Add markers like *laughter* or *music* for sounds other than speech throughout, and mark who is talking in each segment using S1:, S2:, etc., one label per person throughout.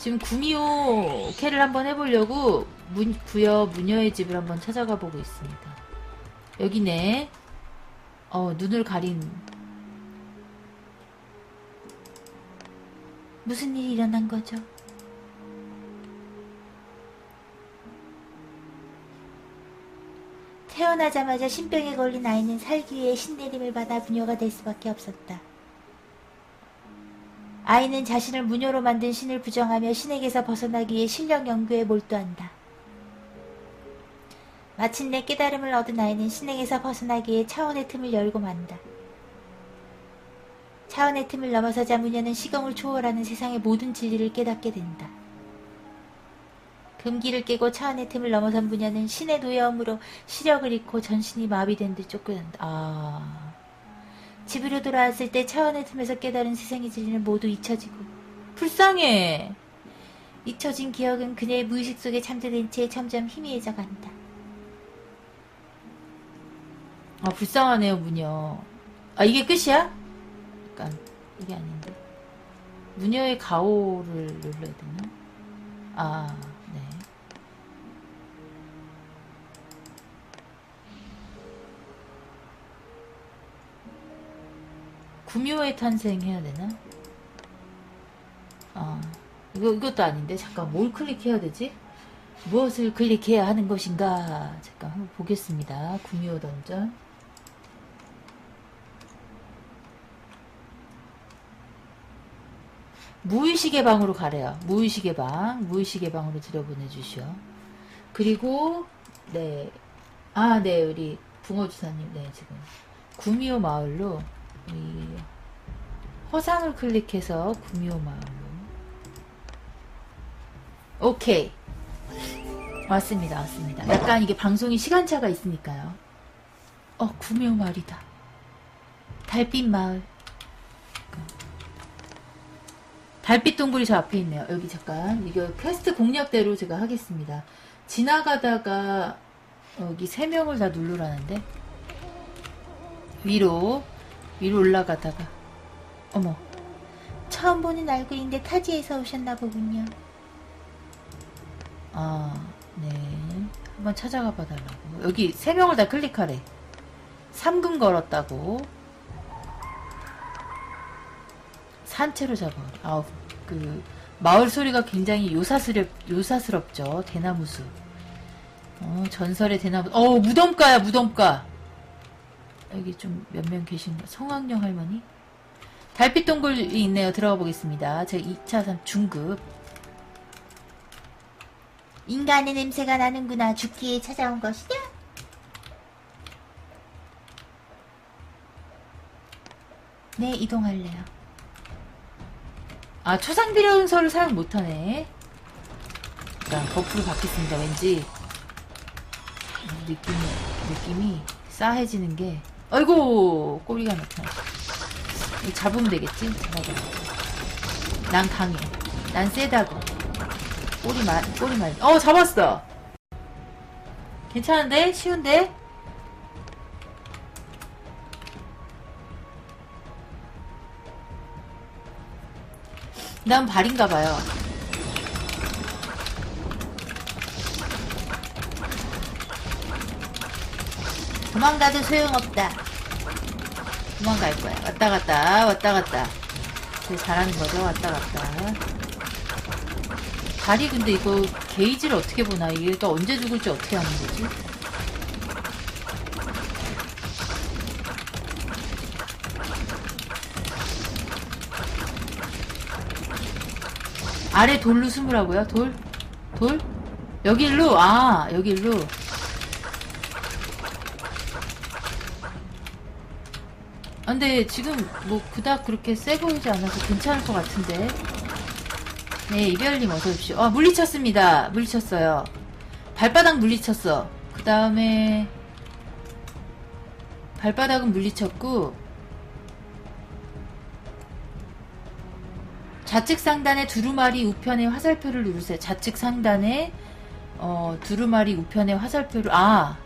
S1: 지금 구미호 캐를 한번 해보려고 문, 부여 무녀의 집을 한번 찾아가 보고 있습니다. 여기네. 어, 눈을 가린. 무슨 일이 일어난 거죠?
S2: 태어나자마자 신병에 걸린 아이는 살기 위해 신내림을 받아 무녀가 될 수밖에 없었다. 아이는 자신을 무녀로 만든 신을 부정하며 신에게서 벗어나기 위해 실력 연구에 몰두한다. 마침내 깨달음을 얻은 아이는 신에게서 벗어나기 위해 차원의 틈을 열고 만다. 차원의 틈을 넘어서자 무녀는 시공을 초월하는 세상의 모든 진리를 깨닫게 된다. 금기를 깨고 차원의 틈을 넘어선 무녀는 신의 노여움으로 시력을 잃고 전신이 마비된 듯 쫓겨난다. 아. 집으로 돌아왔을 때 차원의 틈에서 깨달은 세상의 진리는 모두 잊혀지고
S1: 불쌍해.
S2: 잊혀진 기억은 그녀의 무의식 속에 잠재된 채 점점 희미해져 간다.
S1: 아, 불쌍하네요, 무녀. 아, 이게 끝이야? 약간, 이게 아닌데. 무녀의 가오를 눌러야 되나? 아, 구묘의 탄생 해야 되나? 아, 이거, 이것도 아닌데? 잠깐, 뭘 클릭해야 되지? 무엇을 클릭해야 하는 것인가? 잠깐, 한번 보겠습니다. 구미호 던전. 무의식의 방으로 가래요. 무의식의 방, 무의식의 방으로 들여보내주시오. 그리고 네, 아, 네, 우리 붕어주사님, 네, 지금 구미호 마을로 우리 허상을 클릭해서 구미호 마을로. 오케이. 왔습니다, 왔습니다. 약간 이게 방송이 시간차가 있으니까요. 어, 구미호 마을이다. 달빛 마을. 달빛 동굴이 저 앞에 있네요. 여기 잠깐 이거 퀘스트 공략대로 제가 하겠습니다. 지나가다가 여기 세 명을 다 누르라는데 위로 위로 올라가다가 어머
S2: 처음 보는 얼굴인데 타지에서 오셨나 보군요.
S1: 아 네. 한번 찾아가 봐 달라고. 여기 세 명을 다 클릭하래. 3금 걸었다고. 산채로 잡아. 아우, 그, 마을 소리가 굉장히 요사스럽, 요사스럽죠. 대나무숲. 어, 전설의 대나무, 어 무덤가야, 무덤가. 여기 좀 몇 명 계신가? 성황령 할머니? 달빛 동굴이 있네요. 들어가 보겠습니다. 제가 2차 중급.
S2: 인간의 냄새가 나는구나. 죽기에 찾아온 것이냐? 네, 이동할래요.
S1: 아, 초상비련서를 사용 못하네. 자, 버프로 바뀌었습니다. 왠지 느낌이, 느낌이 싸해지는 게. 아이고, 꼬리가. 이거 잡으면 되겠지? 맞아. 난 강해. 난 세다고. 꼬리 말, 꼬리 말. 어, 잡았어! 괜찮은데? 쉬운데? 난 발인가 봐요.
S2: 도망가도 소용없다.
S1: 도망갈 거야. 왔다 갔다, 왔다 갔다. 되게 잘하는 거죠? 왔다 갔다. 발이 근데 이거 게이지를 어떻게 보나? 얘가 언제 죽을지 어떻게 하는 거지? 아래 돌로 숨으라고요? 돌? 돌? 여기 일로? 아, 여기 일로. 아, 근데 지금 뭐 그닥 그렇게 세 보이지 않아서 괜찮을 것 같은데. 네, 이별님 어서 오십시오. 아, 물리쳤습니다. 물리쳤어요. 발바닥 물리쳤어. 그 다음에 발바닥은 물리쳤고 좌측 상단의 두루마리 우편의 화살표를 누르세요. 좌측 상단에 어, 두루마리 우편의 화살표를 아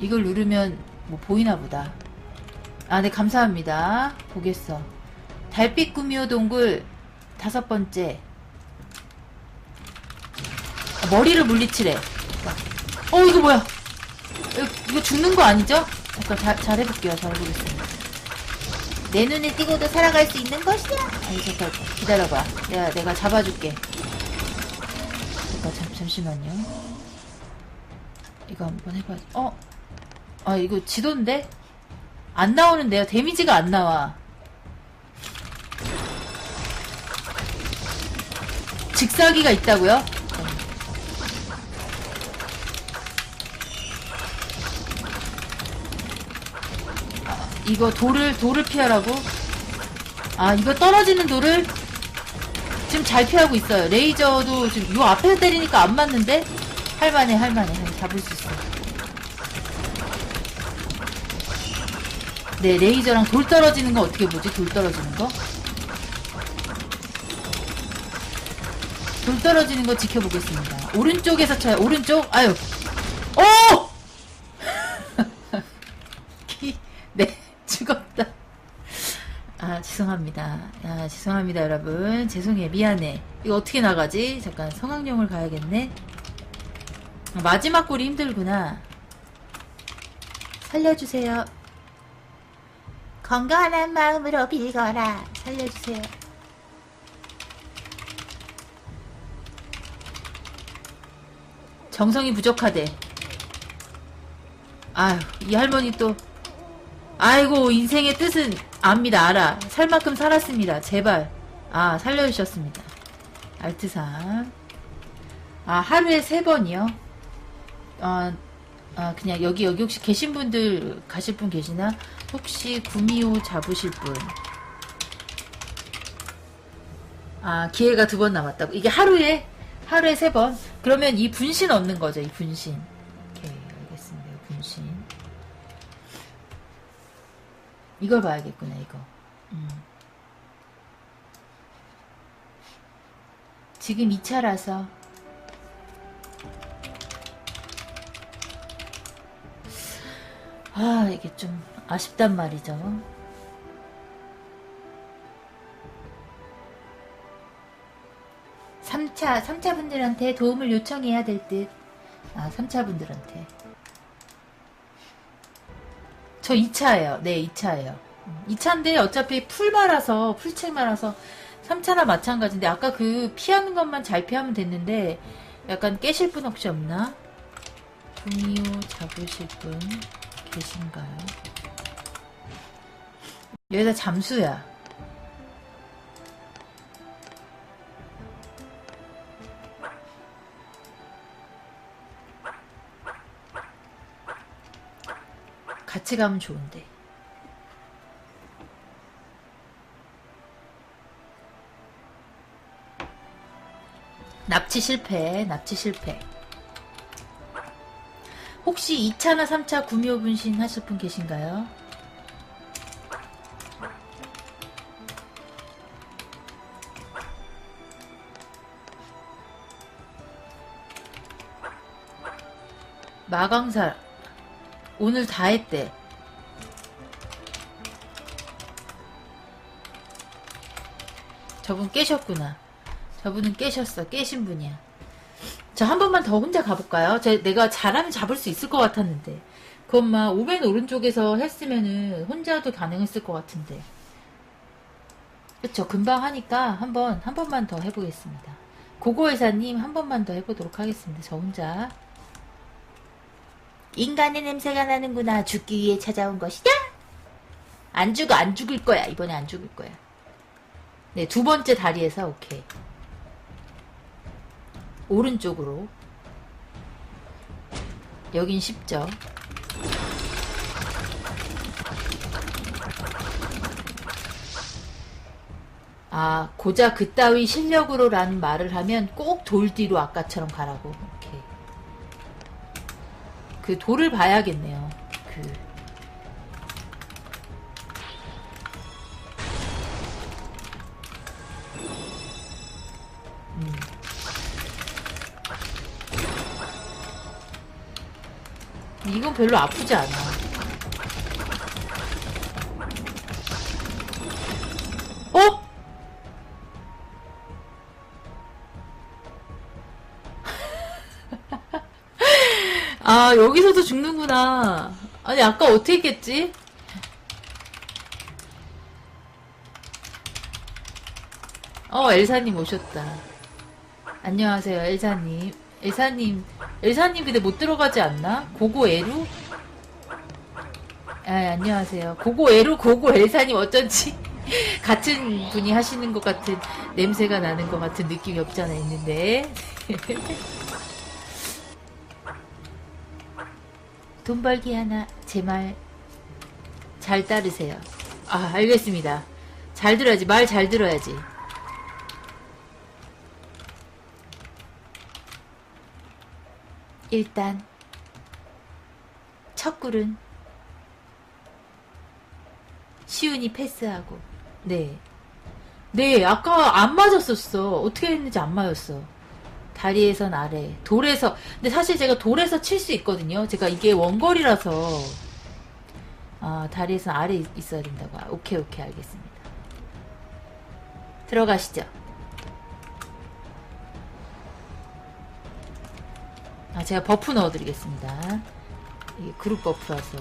S1: 이걸 누르면 뭐 보이나 보다. 아, 네, 감사합니다. 보겠어. 달빛 구미호 동굴 다섯 번째. 아, 머리를 물리치래. 어, 이거 뭐야? 이거, 죽는 거 아니죠? 잠깐, 잘, 잘 해볼게요. 잘 해보겠습니다.
S2: 내 눈에 띄고도 살아갈 수 있는 것이야.
S1: 아니, 잠깐, 기다려봐. 내가, 내가 잡아줄게. 잠깐, 잠, 잠시만요. 이거 한번 해봐. 어? 아, 이거 지도인데? 안 나오는데요. 데미지가 안 나와. 직사기가 있다고요? 아, 이거 돌을 돌을 피하라고? 아 이거 떨어지는 돌을 지금 잘 피하고 있어요. 레이저도 지금 요 앞에서 때리니까 안 맞는데 할만해 할만해 할- 잡을 수 있어. 네 레이저랑 돌 떨어지는 거 어떻게 보지? 돌 떨어지는 거? 돌 떨어지는 거 지켜보겠습니다. 오른쪽에서 쳐요. 오른쪽. 아유. 오! *laughs* 기, 네, 죽었다. 아, 죄송합니다. 아, 죄송합니다, 여러분. 죄송해, 미안해. 이거 어떻게 나가지? 잠깐, 성황용을 가야겠네. 아, 마지막 골이 힘들구나. 살려주세요.
S2: 건강한 마음으로 빌거라. 살려주세요.
S1: 정성이 부족하대. 아휴, 이 할머니 또. 아이고, 인생의 뜻은 압니다, 알아. 살 만큼 살았습니다. 제발. 아, 살려주셨습니다. 알트상. 아, 하루에 세 번이요? 아, 아, 그냥 여기, 여기 혹시 계신 분들, 가실 분 계시나? 혹시 구미호 잡으실 분? 아, 기회가 두 번 남았다고. 이게 하루에, 하루에 세 번? 그러면 이 분신 얻는 거죠, 이 분신. 오케이, 알겠습니다. 분신. 이걸 봐야겠구나, 이거. 음. 지금 2차라서. 아, 이게 좀 아쉽단 말이죠. 삼차삼차 분들한테 도움을 요청해야 될 듯. 아, 3차 분들한테. 저 2차예요. 네, 2차예요. 2차인데 어차피 풀마라서, 풀책마라서 3차나 마찬가지인데 아까 그 피하는 것만 잘 피하면 됐는데 약간 깨실 분 혹시 없나? 구미호 잡으실 분 계신가요? 여기다 잠수야. 같이 가면 좋은데. 납치 실패, 납치 실패. 혹시 2차나 3차 구미호 분신 하실 분 계신가요? 마강살 오늘 다 했대. 저분 깨셨구나. 저분은 깨셨어. 깨신 분이야. 저 한 번만 더 혼자 가볼까요? 제, 내가 잘하면 잡을 수 있을 것 같았는데. 그것만 오벤 오른쪽에서 했으면은 혼자도 가능했을 것 같은데. 그쵸. 금방 하니까 한 번, 한 번만 더 해보겠습니다. 고고회사님 한 번만 더 해보도록 하겠습니다. 저 혼자.
S2: 인간의 냄새가 나는구나. 죽기 위해 찾아온 것이다.
S1: 안 죽어, 안 죽을 거야. 이번에 안 죽을 거야. 네, 두 번째 다리에서 오케이. 오른쪽으로. 여긴 쉽죠. 아, 고작 그따위 실력으로라는 말을 하면 꼭 돌 뒤로 아까처럼 가라고. 그 돌을 봐야겠네요. 그. 이건 별로 아프지 않아. 아, 여기서도 죽는구나. 아니, 아까 어떻게 깼지? 어, 엘사님 오셨다. 안녕하세요, 엘사님. 엘사님, 엘사님 근데 못 들어가지 않나? 고고 에루? 아, 안녕하세요. 고고 에루, 고고 엘사님 어쩐지 *laughs* 같은 분이 하시는 것 같은 냄새가 나는 것 같은 느낌이 없지 않아 있는데. *laughs*
S2: 돈 벌기 하나 제 말
S1: 잘 따르세요. 아, 알겠습니다. 잘 들어야지. 말 잘 들어야지.
S2: 일단 첫 굴은 시운이 패스하고
S1: 네. 네, 아까 안 맞았었어. 어떻게 했는지 안 맞았어. 다리에선 아래, 돌에서. 근데 사실 제가 돌에서 칠 수 있거든요. 제가 이게 원거리라서. 아, 다리에선 아래 있- 있어야 된다고. 아, 오케이, 오케이, 알겠습니다. 들어가시죠. 아, 제가 버프 넣어드리겠습니다. 이게 그룹 버프라서.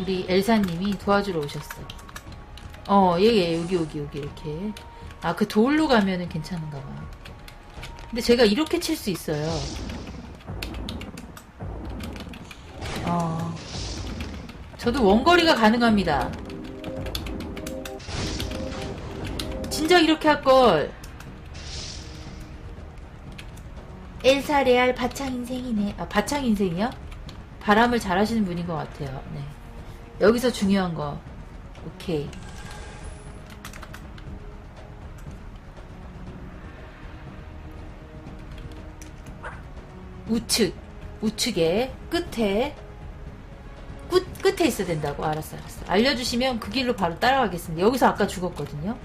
S1: 우리 엘사님이 도와주러 오셨어. 어, 예, 예, 여기, 여기, 여기, 이렇게. 아, 그 돌로 가면은 괜찮은가 봐요. 근데 제가 이렇게 칠 수 있어요. 어. 저도 원거리가 가능합니다. 진작 이렇게 할걸.
S2: 엘사 레알 바창 인생이네
S1: 아, 바창 인생이요? 바람을 잘 하시는 분인 것 같아요. 네. 여기서 중요한 거. 오케이. 우측. 우측에, 끝에, 끝, 끝에 있어야 된다고. 알았어, 알았어. 알려주시면 그 길로 바로 따라가겠습니다. 여기서 아까 죽었거든요.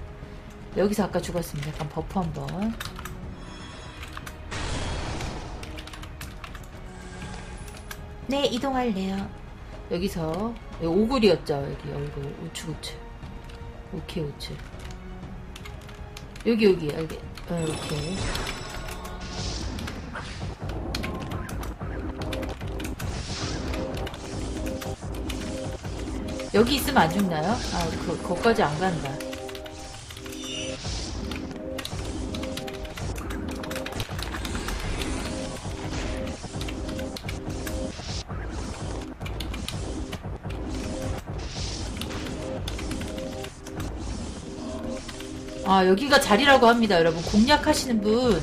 S1: 여기서 아까 죽었습니다. 약간 버프 한 번.
S2: 네 이동할래요
S1: 여기서 여기 오글이었죠. 여기 얼굴 우측 우측. 오케이 우측. 여기 여기. 알게 어, 이렇게. 여기 있으면 안 죽나요? 아, 그, 거기까지 안 간다. 아, 여기가 자리라고 합니다, 여러분. 공략하시는 분,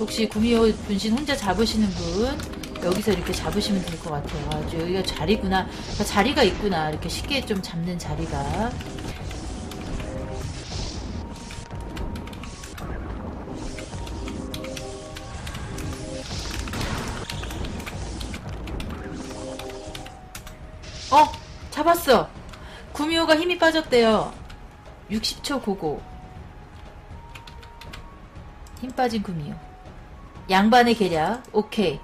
S1: 혹시 구미호 분신 혼자 잡으시는 분, 여기서 이렇게 잡으시면 될 것 같아요. 아주 여기가 자리구나. 아, 자리가 있구나. 이렇게 쉽게 좀 잡는 자리가. 어! 잡았어! 구미호가 힘이 빠졌대요. 60초 고고. 힘 빠진 구미호. 양반의 계략. 오케이.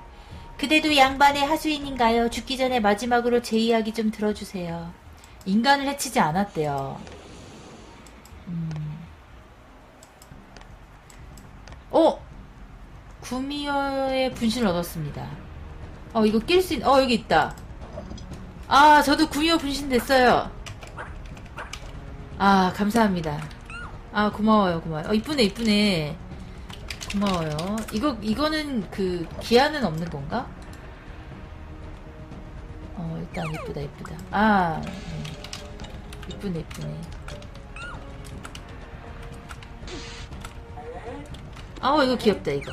S2: 그대도 양반의 하수인인가요? 죽기 전에 마지막으로 제 이야기 좀 들어주세요.
S1: 인간을 해치지 않았대요. 음. 어! 구미호의 분신을 얻었습니다. 어, 이거 낄 수 있, 어, 여기 있다. 아, 저도 구미호 분신 됐어요. 아, 감사합니다. 아, 고마워요, 고마워요. 어, 이쁘네, 이쁘네. 고마워요. 이거, 이거는 그, 기한은 없는 건가? 어, 일단 이쁘다, 이쁘다. 아, 네. 이쁘네, 이쁘네. 아우, 이거 귀엽다, 이거.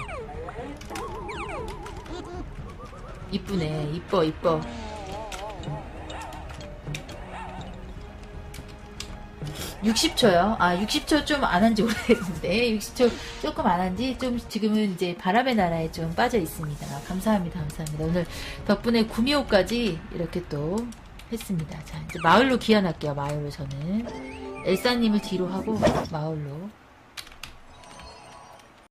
S1: 이쁘네, 이뻐, 이뻐. (60초요) 아 (60초) 좀 안 한 지 오래됐는데 *laughs* (60초) 조금 안 한 지 좀 지금은 이제 바람의 나라에 좀 빠져 있습니다. 감사합니다 감사합니다. 오늘 덕분에 구미호까지 이렇게 또 했습니다. 자 이제 마을로 귀환할게요 마을로 저는. 엘사님을 뒤로 하고 마을로